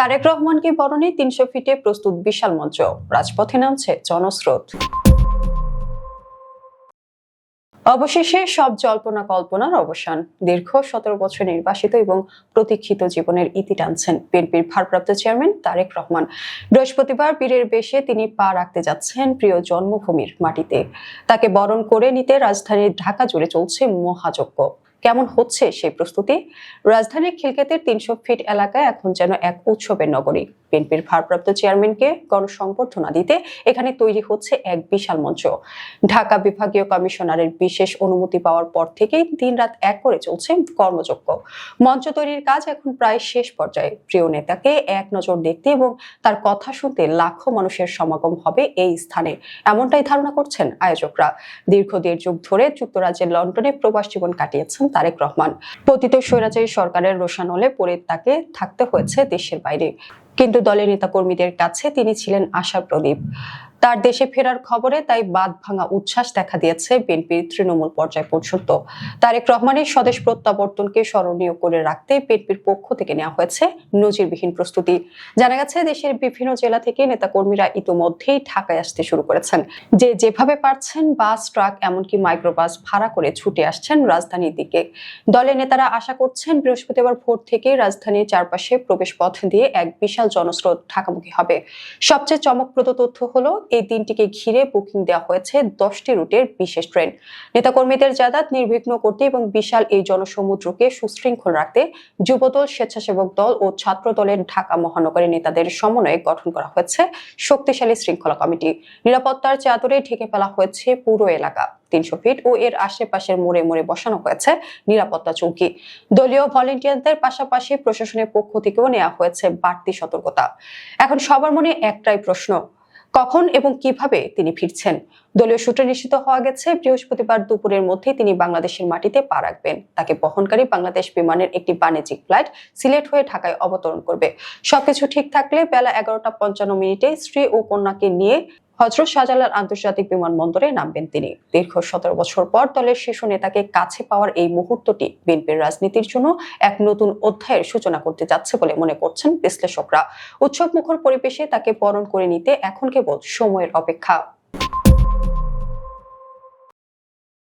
তারেক রহমানকে বরণে তিনশো ফিটে প্রস্তুত বিশাল মঞ্চ। রাজপথে নামছে জনস্রোত। অবশেষে সব জল্পনা কল্পনার অবসান। দীর্ঘ সতেরো বছর নির্বাসিত এবং প্রতীক্ষিত জীবনের ইতি টানছেন বিএনপির ভারপ্রাপ্ত চেয়ারম্যান তারেক রহমান। বৃহস্পতিবার বীরের বেশে তিনি পা রাখতে যাচ্ছেন প্রিয় জন্মভূমির মাটিতে। তাকে বরণ করে নিতে রাজধানীর ঢাকা জুড়ে চলছে মহাযজ্ঞ। কেমন হচ্ছে সেই প্রস্তুতি? রাজধানীর খিলকেতের তিনশো ফিট এলাকায় এখন যেন এক উৎসবের নগরী। বিএনপির ভারপ্রাপ্ত চেয়ারম্যানকে গণসংবর্ধনা দিতে এখানে তৈরি হচ্ছে এক বিশাল মঞ্চ। ঢাকা বিভাগীয় কমিশনারের বিশেষ অনুমতি পাওয়ার পর থেকেই দিন রাত এক করে চলছে কর্মযজ্ঞ। মঞ্চ তৈরির কাজ এখন প্রায় শেষ পর্যায়ে। প্রিয় নেতাকে এক নজর দেখতে এবং তার কথা শুনতে লাখো মানুষের সমাগম হবে এই স্থানে। এমনটাই ধারণা করছেন আয়োজকরা। দীর্ঘ দেড় যুগ ধরে যুক্তরাজ্যের লন্ডনে প্রবাস জীবন কাটিয়েছেন তারেক রহমান। পতিত স্বৈরাচারী সরকারের রোশানলে পরে তাকে থাকতে হয়েছে দেশের বাইরে। কিন্তু দলের নেতাকর্মীদের কাছে তিনি ছিলেন আশার প্রদীপ তার দেশে ফেরার খবরে তাই বাদ ভাঙা উচ্ছ্বাস দেখা দিয়েছে বিএনপির তৃণমূল পর্যায় পর্যন্ত। তারেক রহমানের স্বদেশ প্রত্যাবর্তনকে স্মরণীয় করে রাখতে বিএনপির পক্ষ থেকে নেওয়া হয়েছে নজিরবিহীন প্রস্তুতি। জানা গেছে, দেশের বিভিন্ন জেলা থেকে নেতাকর্মীরা ইতোমধ্যেই ঢাকায় আসতে শুরু করেছেন। যে যেভাবে পারছেন, বাস, ট্রাক, এমনকি মাইক্রোবাস ভাড়া করে ছুটে আসছেন রাজধানীর দিকে। দলের নেতারা আশা করছেন বৃহস্পতিবার ভোর থেকে রাজধানীর চারপাশে প্রবেশ পথ দিয়ে এক বিশাল জনস্রোত ঢাকামুখী হবে। সবচেয়ে চমকপ্রদ তথ্য হলো, এই দিনটিকে ঘিরে বুকিং দেওয়া হয়েছে দশটি রুটের বিশেষ ট্রেন। নেতাকর্মীদের যাতায়াত নির্বিঘ্ন করতে এবং বিশাল এই জনসমুদ্রকে সুশৃঙ্খল রাখতে যুবদল, স্বেচ্ছাসেবক দল ও ছাত্র দলের ঢাকা মহানগরের নেতাদের সমন্বয়ে গঠন করা হয়েছে শক্তিশালী শৃঙ্খলা কমিটি। নিরাপত্তার চাদরে ঢেকে ফেলা হয়েছে পুরো এলাকা। তিনশো ফিট ও এর আশেপাশের মোড়ে মোড়ে বসানো হয়েছে নিরাপত্তা চৌকি। দলীয় ভলেন্টিয়ারদের পাশাপাশি প্রশাসনের পক্ষ থেকেও নেওয়া হয়েছে বাড়তি সতর্কতা। এখন সবার মনে একটাই প্রশ্ন, কখন এবং কীভাবে তিনি ফিরছেন? দলীয় সূত্রে নিশ্চিত হওয়া গেছে, বৃহস্পতিবার দুপুরের মধ্যে তিনি বাংলাদেশের মাটিতে পা রাখবেন। তাকে বহনকারী বাংলাদেশ বিমানের একটি বাণিজ্যিক ফ্লাইট সিলেট হয়ে ঢাকায় অবতরণ করবে। সবকিছু ঠিক থাকলে বেলা এগারোটা পঞ্চান্ন মিনিটে স্ত্রী ও কন্যাকে নিয়ে হজরত শাহজালাল আন্তর্জাতিক বিমানবন্দরে নামবেন তিনি। দীর্ঘ সতেরো বছর পর দলের শীর্ষ নেতাকে কাছে পাওয়ার এই মুহূর্তটি বিএনপির রাজনীতির জন্য এক নতুন অধ্যায়ের সূচনা করতে যাচ্ছে বলে মনে করছেন বিশ্লেষকরা। উৎসব মুখর পরিবেশে তাকে বরণ করে নিতে এখন কেবল সময়ের অপেক্ষা।